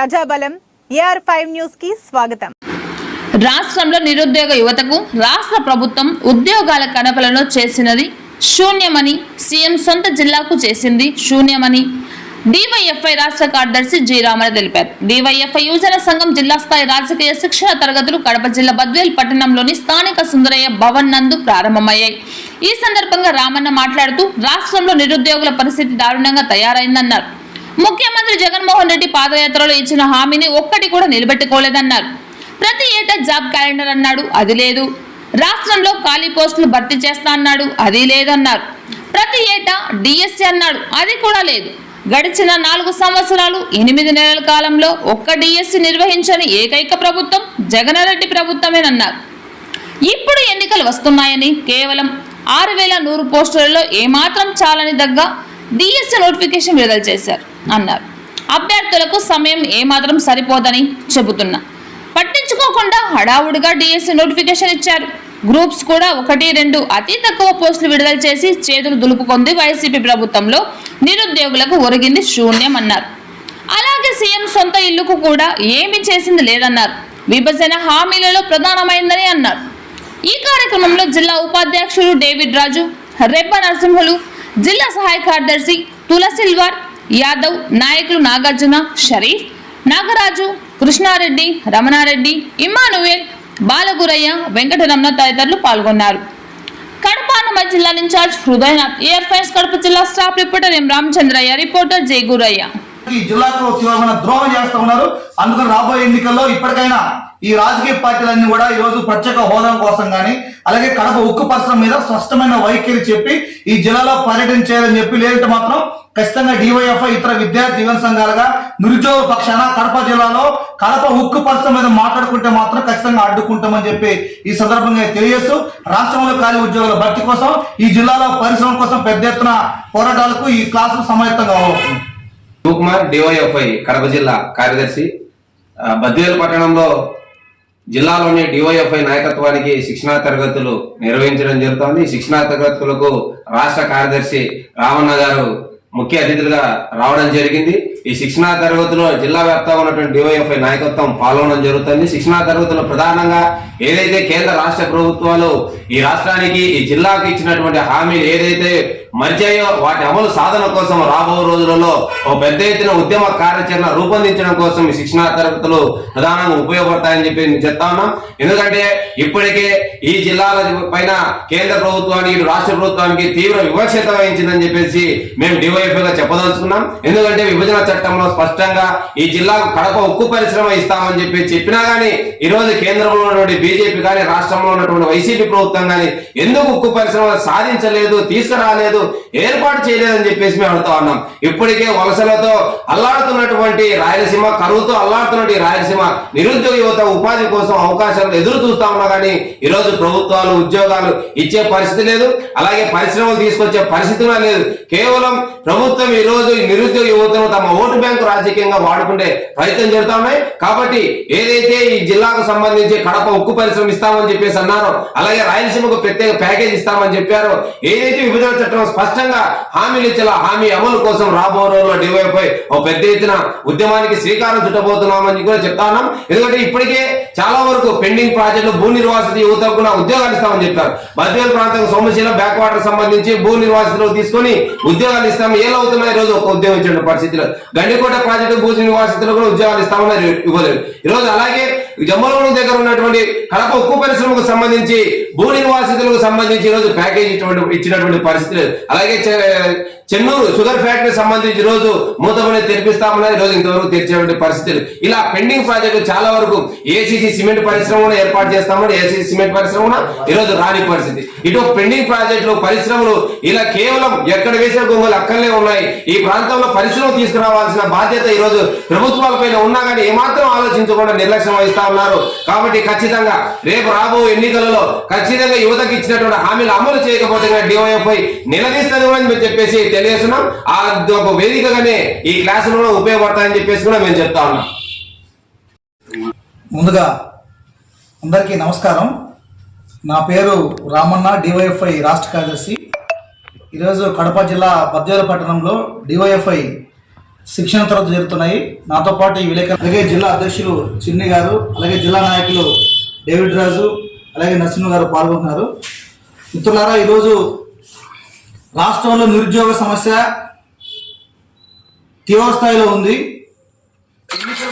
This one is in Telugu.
ప్రజాబలం ఏఆర్ ఫైవ్ న్యూస్కి స్వాగతం. రాష్ట్రంలో నిరుద్యోగ యువతకు రాష్ట్ర ప్రభుత్వం ఉద్యోగాల కడపలలో చేసినది శూన్యమని సీఎం సొంత జిల్లాకు చేసింది శూన్యమని. డివైఎఫ్ఐ రాష్ట్ర కార్యదర్శి జి రామయ్య తెలిపారు. డివైఎఫ్ఐ యువజన సంఘం జిల్లా స్థాయి రాజకీయ శిక్షణ తరగతులు కడప జిల్లా బద్వేల్ పట్టణంలోని స్థానిక సుందరయ్య భవన్ నందు ప్రారంభమయ్యాయి. ఈ సందర్భంగా రామన్న మాట్లాడుతూ రాష్ట్రంలో నిరుద్యోగుల పరిస్థితి దారుణంగా తయారైందన్నారు. ముఖ్యమంత్రి జగన్మోహన్ రెడ్డి పాదయాత్రలో ఇచ్చిన హామీని ఒక్కటి కూడా నిలబెట్టుకోలేదన్నారు. ప్రతి ఏటా జాబ్ క్యాలెండర్ అన్నాడు అది లేదు. రాష్ట్రంలో ఖాళీ పోస్టులు భర్తీ చేస్తా అన్నాడు అది లేదన్నారు. ప్రతి ఏటా డిఎస్సి అన్నాడు అది కూడా లేదు. గడిచిన నాలుగు సంవత్సరాలు ఎనిమిది నెలల కాలంలో ఒక్క డిఎస్సి నిర్వహించని ఏకైక ప్రభుత్వం జగనారెడ్డి ప్రభుత్వమేనన్నారు. ఇప్పుడు ఎన్నికలు వస్తున్నాయని కేవలం ఆరు వేల నూరు పోస్టులలో ఏమాత్రం చాలని దగ్గ డిఎస్సి నోటిఫికేషన్ విడుదల చేశారు. అన్నారు. అభ్యర్థులకు సమయం ఏమాత్రం సరిపోదని చెబుతున్నా. పట్టించుకోకుండా హడావుడిగా డిఎస్సి నోటిఫికేషన్ ఇచ్చారు. గ్రూప్స్ కూడా ఒకటి రెండు అతి తక్కువ పోస్టులు విడుదల చేసి చేతులు దులుపుకుంది వైసీపీ ప్రభుత్వంలో నిరుద్యోగులకు ఒరిగింది శూన్యం అన్నారు. అలాగే సీఎం సొంత ఇల్లుకు కూడా ఏమి చేసింది లేదన్నారు. విభజన హామీలలో ప్రధానమైందని అన్నారు. ఈ కార్యక్రమంలో జిల్లా ఉపాధ్యక్షుడు డేవిడ్ రాజు రెబ్బ నరసింహులు జిల్లా సహాయ కార్యదర్శి తులసిల్వార్ యాదవ్ నాయకులు నాగార్జున షరీఫ్ నాగరాజు కృష్ణారెడ్డి రమణారెడ్డి ఇమ్మానువేల్ బాలగురయ్య వెంకటరమణ తదితరులు పాల్గొన్నారు. కడప అన్నమయ్య జిల్లా ఇన్ఛార్జ్ హృదయనాథ్ ఎయిర్ ఫైన్స్ కడప జిల్లా staff reporter M Ramachandraiah reporter Jayaguraiah ఈ జిల్లాకు తీవ్రమైన ద్రోహం చేస్తా ఉన్నారు. అందుకని రాబోయే ఎన్నికల్లో ఇప్పటికైనా ఈ రాజకీయ పార్టీలన్నీ కూడా ఈ రోజు ప్రత్యేక హోదా కోసం కానీ అలాగే కడప ఉక్కు పరిశ్రమ మీద స్పష్టమైన వైఖరి చెప్పి ఈ జిల్లాలో పర్యటన చేయాలని చెప్పి లేదంటే మాత్రం ఖచ్చితంగా డివైఎఫ్ఐ ఇతర విద్యార్థి యువన సంఘాలుగా నిరుద్యోగ పక్షాన కడప జిల్లాలో కడప ఉక్కు పరిశ్రమ మీద మాట్లాడుకుంటే మాత్రం ఖచ్చితంగా అడ్డుకుంటామని చెప్పి ఈ సందర్భంగా తెలియజేస్తూ రాష్ట్రంలో ఖాళీ ఉద్యోగుల భర్తీ కోసం ఈ జిల్లాలో పరిశ్రమ కోసం పెద్ద ఎత్తున పోరాటాలకు ఈ క్లాసులు సమాయత్తంగా అవుతుంది శివకుమార్ డివైఎఫ్ఐ కడప జిల్లా కార్యదర్శి ఆ, బద్వేలు పట్టణంలో జిల్లాలోని డివైఎఫ్ఐ నాయకత్వానికి శిక్షణా తరగతులు నిర్వహించడం జరుగుతోంది. శిక్షణా తరగతులకు రాష్ట్ర కార్యదర్శి రామన్న గారు ముఖ్య అతిథులుగా రావడం జరిగింది. ఈ శిక్షణా తరగతిలో జిల్లా వ్యాప్తంగా ఉన్నటువంటి డివైఎఫ్ఐ నాయకత్వం పాల్గొనడం జరుగుతుంది. శిక్షణా తరగతులు ప్రధానంగా ఏదైతే కేంద్ర రాష్ట్ర ప్రభుత్వాలు ఈ రాష్ట్రానికి ఈ జిల్లాకు ఇచ్చినటువంటి హామీలు ఏదైతే మర్చాయో వాటి అమలు సాధన కోసం రాబో రోజులలో ఒక పెద్ద ఎత్తున ఉద్యమ కార్యాచరణ రూపొందించడం కోసం ఈ శిక్షణా తరగతులు ప్రధానంగా ఉపయోగపడతాయని చెప్పి నేను చెప్తా ఉన్నాం. ఎందుకంటే ఇప్పటికే ఈ జిల్లాల పైన కేంద్ర ప్రభుత్వానికి రాష్ట్ర ప్రభుత్వానికి తీవ్ర వివక్షత వహించిందని చెప్పేసి మేము డివైఎఫ్ఐగా చెప్పదలుచుకున్నాం. ఎందుకంటే విభజన చట్టంలో స్పష్టంగా ఈ జిల్లాకు కడప ఉక్కు పరిశ్రమ ఇస్తామని చెప్పి చెప్పినా గానీ ఈ రోజు కేంద్రంలో ఉన్నటువంటి బీజేపీ కానీ రాష్ట్రంలో ఉన్నటువంటి వైసీపీ ప్రభుత్వం కానీ ఎందుకు ఉక్కు పరిశ్రమ సాధించలేదు తీసుకురాలేదు ఏర్పాటు చేయలేదని చెప్పేసి మేము అడుగుతా ఉన్నాం. ఇప్పటికే వలసలతో అల్లాడుతున్నటువంటి రాయలసీమ కరువుతో అల్లాడుతున్నటువంటి రాయలసీమ నిరుద్యోగ యువత ఉపాధి కోసం అవకాశాలు ఎదురు చూస్తా ఉన్నా కానీ ఈ రోజు ప్రభుత్వాలు ఉద్యోగాలు ఇచ్చే పరిస్థితి లేదు. అలాగే పరిశ్రమలు తీసుకొచ్చే పరిస్థితి లేదు. కేవలం ప్రభుత్వం ఈ రోజు నిరుద్యోగ యువతను తమ ఓటు బ్యాంకు రాజకీయంగా వాడుకుంటే ప్రయత్నం జరుగుతా ఉన్నాయి కాబట్టి ఏదైతే ఈ జిల్లాకు సంబంధించి కడప ఉక్కు పరిశ్రమ ఇస్తామని చెప్పేసి అన్నారో అలాగే రాయలసీమకు ప్రత్యేక ప్యాకేజ్ ఇస్తామని చెప్పారో ఏదైతే విభజన చట్టం స్పష్టంగా హామీలు ఇచ్చేలా హామీ అమలు కోసం రాబో రోజుల్లో డివైపై ఓ పెద్ద ఎత్తున ఉద్యమానికి శ్రీకారం చుట్టబోతున్నామని కూడా చెప్తా ఉన్నాం. ఎందుకంటే ఇప్పటికే చాలా వరకు పెండింగ్ ప్రాజెక్టులు భూ నిర్వాసిత యువతకు కూడా ఉద్యోగాలు ఇస్తామని చెప్పారు. బద్వేల్ ప్రాంతం సోమశీల బ్యాక్ వాటర్ సంబంధించి భూ నిర్వాసితులు తీసుకొని ఉద్యోగాలు ఇస్తాం ఏలవుతున్నాయి రోజు ఒక ఉద్యోగం ఇచ్చిన పరిస్థితిలో గండికోట ప్రాజెక్టు భూసి నివాసితులు కూడా ఉద్యోగాలు ఇస్తామని ఇవ్వలేదు ఈ రోజు అలాగే జమ్మలగూడెం దగ్గర ఉన్నటువంటి కడప ఉక్కు పరిశ్రమకు సంబంధించి భూ నివాసితులకు సంబంధించి ఈ రోజు ప్యాకేజ్ ఇచ్చినటువంటి ఇచ్చినటువంటి పరిస్థితి లేదు. అలాగే చెన్నూరు షుగర్ ఫ్యాక్టరీ సంబంధించి రోజు మూతపని తెరిపిస్తామన్నారు రోజు ఇంతవరకు తెరిచేటువంటి పరిస్థితులు. ఇలా పెండింగ్ ప్రాజెక్టులు చాలా వరకు ఏసీసీ సిమెంట్ పరిశ్రమ ఏర్పాటు చేస్తామని ఏసీసీ సిమెంట్ పరిశ్రమ ఈ రోజు రాని పరిస్థితి. ఇటు పెండింగ్ ప్రాజెక్టులు పరిశ్రమలు ఇలా కేవలం ఎక్కడ వేసే గొంగులు అక్కడనే ఉన్నాయి. ఈ ప్రాంతంలో పరిశ్రమ తీసుకురావాల్సిన బాధ్యత ఈ రోజు ప్రభుత్వాల పైన ఉన్నా కానీ ఏమాత్రం ఆలోచించకుండా నిర్లక్ష్యం వహిస్తా ఉన్నారు. కాబట్టి ఖచ్చితంగా రేపు రాబో ఎన్నికలలో ఖచ్చితంగా యువతకి ఇచ్చినటువంటి హామీలు అమలు చేయకపోతే డివైఎఫ్ఐ నిలదీస్తుంది కూడా అని చెప్పేసి తెలియజేస్తున్నాం. ఆ ఒక వేదికగానే ఈ క్లాసులు కూడా ఉపయోగపడతాయని చెప్పేసి కూడా మేము చెప్తా ఉన్నాం. ముందుగా అందరికీ నమస్కారం. నా పేరు రామన్న డివైఎఫ్ఐ రాష్ట్ర కార్యదర్శి. ఈరోజు కడప జిల్లా బద్వేల పట్టణంలో డివైఎఫ్ఐ శిక్షణ తరగతి జరుగుతున్నాయి. నాతో పాటు ఈ విలేకరు అలాగే జిల్లా అధ్యక్షులు చిన్ని గారు అలాగే జిల్లా నాయకులు డేవిడ్ రాజు అలాగే నరసింహ గారు పాల్గొంటున్నారు. మిత్రులారా ఈరోజు రాష్ట్రంలో నిరుద్యోగ సమస్య తీవ్ర స్థాయిలో ఉంది. ఎన్నికల